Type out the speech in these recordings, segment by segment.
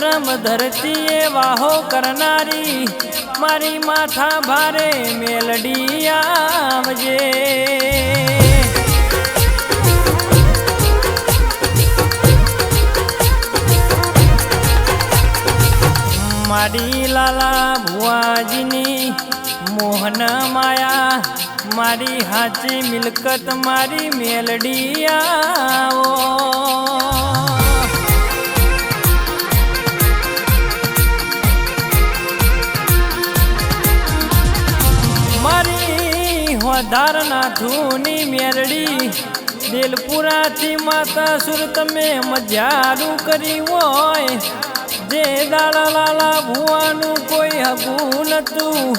ધર્મ ધરતી એ વાહો કરનારી, મારી માથા ભારે મેલડી આવજે. મારી લાલા ભુવાજીની મોહન માયા, મારી હાચી મિલકત મારી મેલડી આવો. મારી વધારના ધૂની મેરડી, દિલપુરાથી માતા સુર તમે મજારું કરી હોય. જે દાળ લાલા ભુવાનું કોઈ હગું નતું.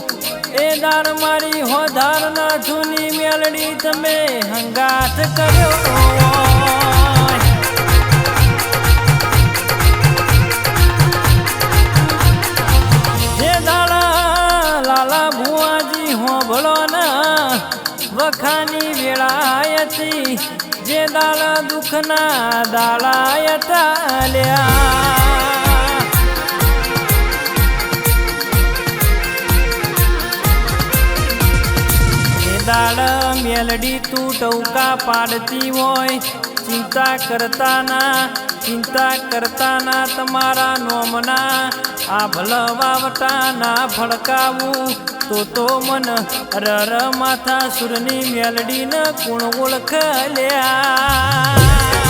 એ દાર મારી હોધારના ધૂની મેલડી તમે હંગાથ કર્યો વખાની વેળાયતી, જે દાળા દુઃખના દાળાય તાલ્યા એ દાડ મેલડી તું ટૌકા પાડતી હોય, ચિંતા કરતા ના ચિંતા કરતા ના તમારા નોમના, આ ભલવાવટા ના ફળકાવું તો તો મન રર માથા સુરની મેલડી ન ગુણ ઓળખ લ્યા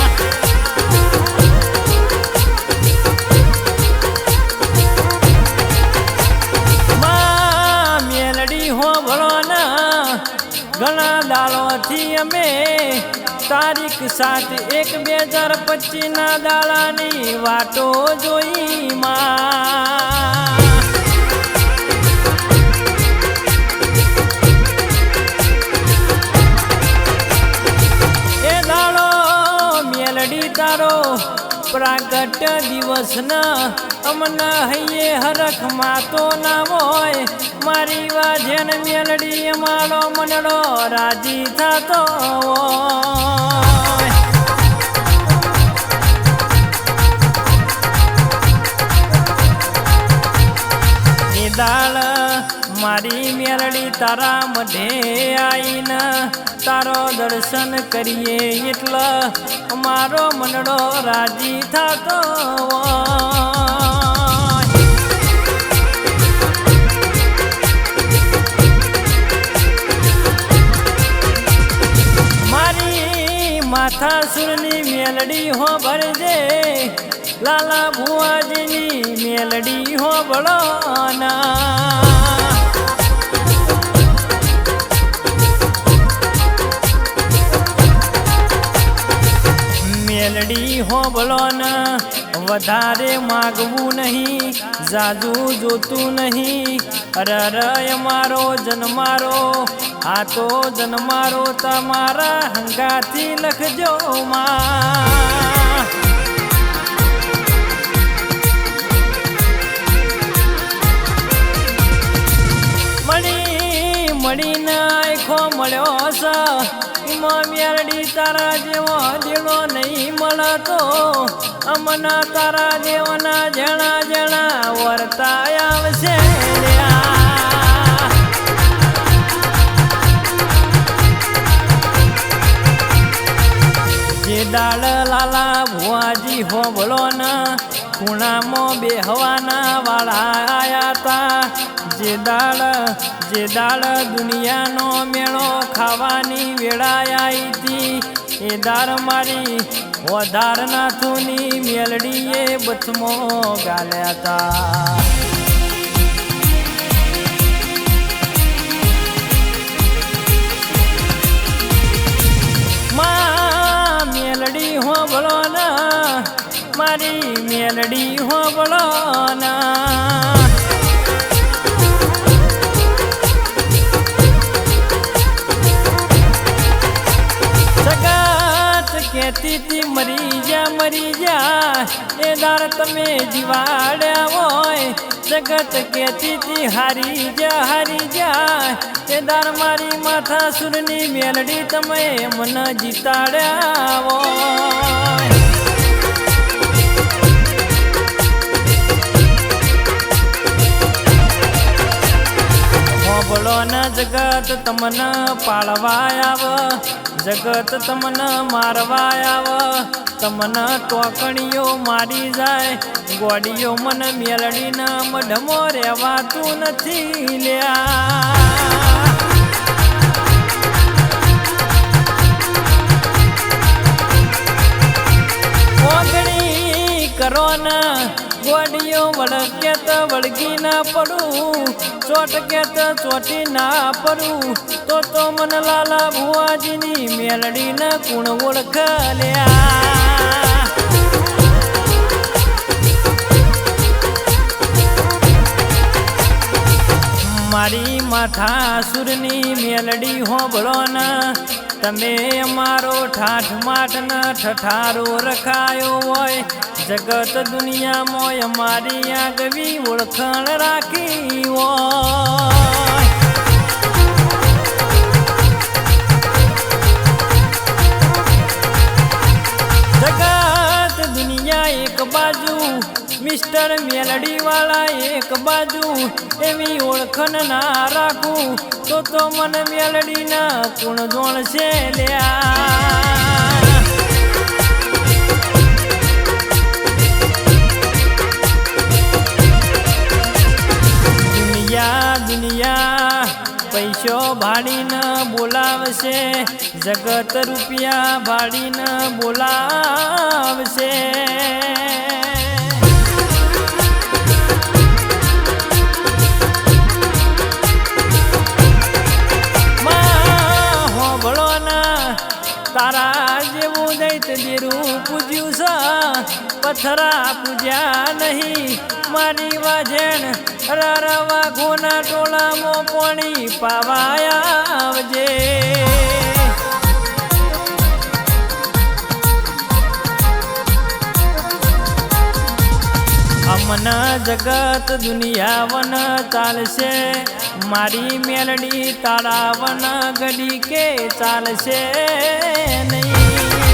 દાડોથી અમે તારીખ સાત એક બે હજાર પચીસ ના દાડાની વાતો જોઈ માં. પ્રાગટ દિવસ ન અમના હૈયે હરખ માતો ના હોય. મારી વાજન મેલડી મારો મનડો રાજી થતો હોય. મારી મેરડી તારા મઢે આવીને તારો દર્શન કરીએ એટલે અમારો મનડો રાજી થતો મારી માથા સુરની મેલડી હો ભરજે, લાલા ભુવાજીની મેલડી હો બળોના. મેલડી હો બળોન વધારે માગવું નહીં જાદુ જોતું નહીં. અરરય મારો જન્મારો આ તો જન્મારો તમારા હંગાથી લખજો માં. મળી મળીને આખો મળ્યો છે એમાં મેરડી તારા જેવો દીડો નહીં મળતો અમના તારા દેવના જણા જણા વર્તા આવશે. જે લાલા ભુવાજી હોબળો ના ખૂણામાં બેહવાના વાળા જે દાળ જે દાળ દુનિયાનો મેળો ખાવાની વેળા આવી એ દાળ મારી વધારનાથુની મેલડીએ બથમો ગાલ્યા હતા. મેલડી હો બળો ના, મારી મેલડી હો બળો ના. મરી જાય, એ દાર તમે જીવાડ્યા હોય, જગત કહેતી તી હારી જા હારી જા એ દાર મારી માથા સુરની મેલડી તમે મન જીતાડ્યા હોય. ન જગત તમને પાળવા આવ, જગત તમને મારવા આવ. તમને ટોકણીઓ મારી જાય, ગોડીઓ મને મેલડીને મઢમો રહેવાતું નથી લ્યા. કરો ને ગોડીઓ વળગે તો વળગી ના પડું ચોટકે તો ચોટી ના પડું. તો તો મન લાલા ભુવાજીની મેલડી ના કુણ ઓળખ લ્યા મારી માથા સુરની મેલડી હોબળો ને તમે અમારો ઠાઠ માઠ ન ઠઠારો રખાયો હોય, જગત દુનિયામાં અમારી આગવી ઓળખાણ રાખી હોય. મિસ્ટર મેલડી વાળા એક બાજુ, એવી ઓળખન ના રાખું, તો તો મને મેલડી ના કુણ જોણ છે લ્યા. દુનિયા દુનિયા, પૈસો ભાડીને બોલાવશે, જગત રૂપિયા ભાડીને બોલાવશે. પથરા પૂજ્યા નહીં. મારી વાજેણ રરવા ઘોના ટોળામાં પોણી પાવાયા આવજે. અમન જગત દુનિયા વન ચાલશે. મારી મેલડી તાળાવન ગડી કે ચાલશે નહીં.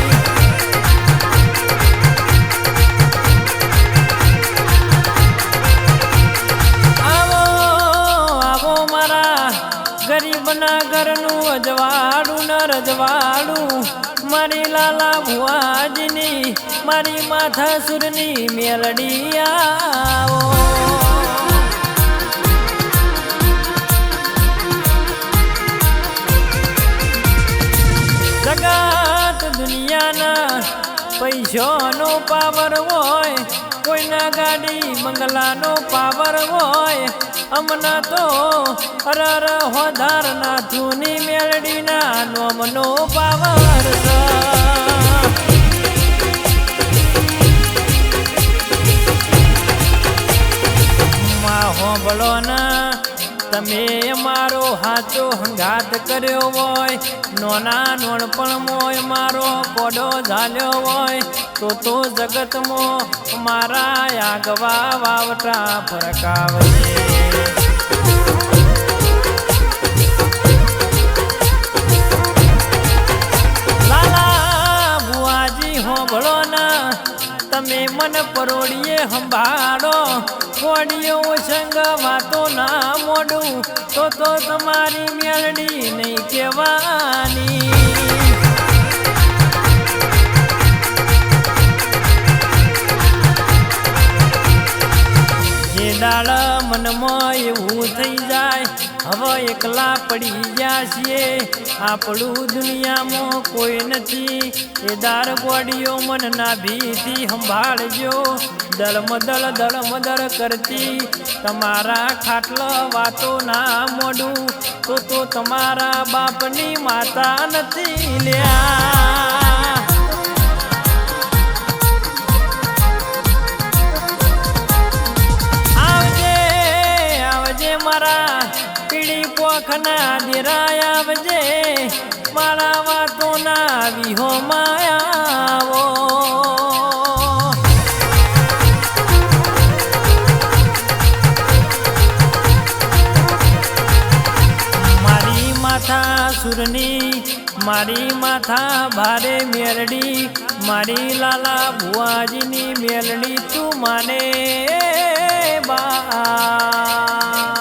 ઘરનું અજવાડું ન રજવાડું. મારી લાલા ભુઆજની મારી માથા સુરની મેલડી આવો. જગત દુનિયાના પૈસાનો પાપ ગાડી બંગલાનો પાવર હોય અમના તો અરર હોધાર નાથુની મેળડીના નોમનો પાવર હોંભળો ના તમે મારો હાચો હંગાત કર્યો હોય, નોના નોણપણમોય મારો કોડો ઝાલ્યો હોય, તો તો જગતમાં મારા આગવા વાવટા ના, તમે મન પરોડીએ સંભાળો કોડીઓ સંગ વાતો ના મોડું તો તો તમારી મેળડી નહીં કહેવાની. દાળ મનમાં એવું થઈ જાય હવે એકલા પડી ગયા છીએ. આપણું દુનિયામાં કોઈ નથી. એ દાર ગોડીઓ મન ના ભીથી સંભાળજો. દળમદળ દળમદળ કરતી. તમારા ખાટલ વાતો ના મોડું. તો તો તમારા બાપની માતા નથી લ્યા. પીળી પોખના દેરાય આવજે. મારા વાતો ના વિહો માયાવો મારી માથા સુરની, મારી માથા ભારે મેરડી, મારી લાલા ભુવાજીની મેલડી તું માને બા.